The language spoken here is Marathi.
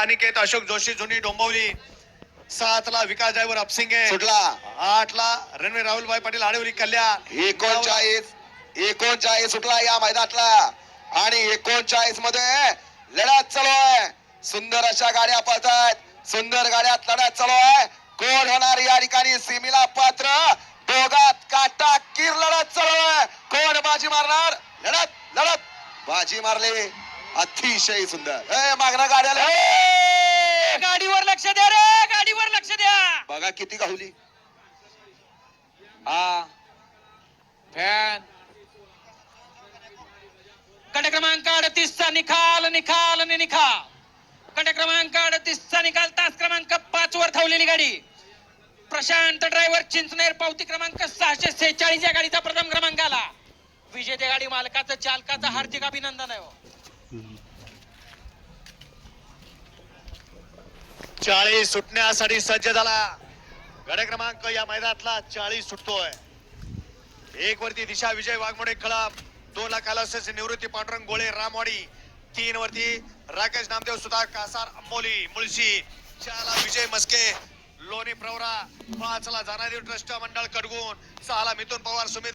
अनिकेत अशोक जोशी जुनी डोंबवली. सातला विकास ड्रायव्हर अपसिंगे. सुटला. आठला रणवीर राहुलभाई पाटील आडिवली कल्याण. एकोणचाळीस एकोणचाळीस सुटला या मैदानातला. आणि एकोणचाळीसमध्ये लढत चालू आहे. सुंदर अशा गाड्या पळतायत. सुंदर गाड्यात लढत चालू आहे. कोण होणार या ठिकाणी? सीमेला पात्र. दोघात काटा किर लढत चालू आहे. कोण बाजी मारणार? लढत लढत. बाजी मारले. अतिशय सुंदर. ए मागणं गाड्याला! गाडीवर लक्ष द्या रे गाडीवर लक्ष द्या. बघा किती गावली. हा. फॅन. गट क्रमांक अडतीसचा निकाल निकाल आणि निकाल. गट क्रमांक अडतीसचा निकाल तास क्रमांक पाच वर धावलेली गाडी. प्रशांत ड्रायव्हर चिंचनेर पावती क्रमांक सहाशे सेहेचाळीस या गाडीचा प्रथम क्रमांक आला विजेते गाडी मालकाचं चालकाचं हार्दिक अभिनंदन आहे हो. चाळीस सुटण्यासाठी सज्ज झाला. गड क्रमांक या मैदानातला चाळीस सुटतोय. एक वरती दिशा विजय वाघमोडे कळम दोन ला कालासेचे निवृत्ती पांडुरंग गोळे रामवाडी तीन वरती राकेश नामदेव सुधार कासार अंबोली मुळशी चारला विजय मस्के लोणी प्रवरा पाचला जानादेव ट्रस्ट मंडळ कडगुण सहाला मिथुन पवार सुमित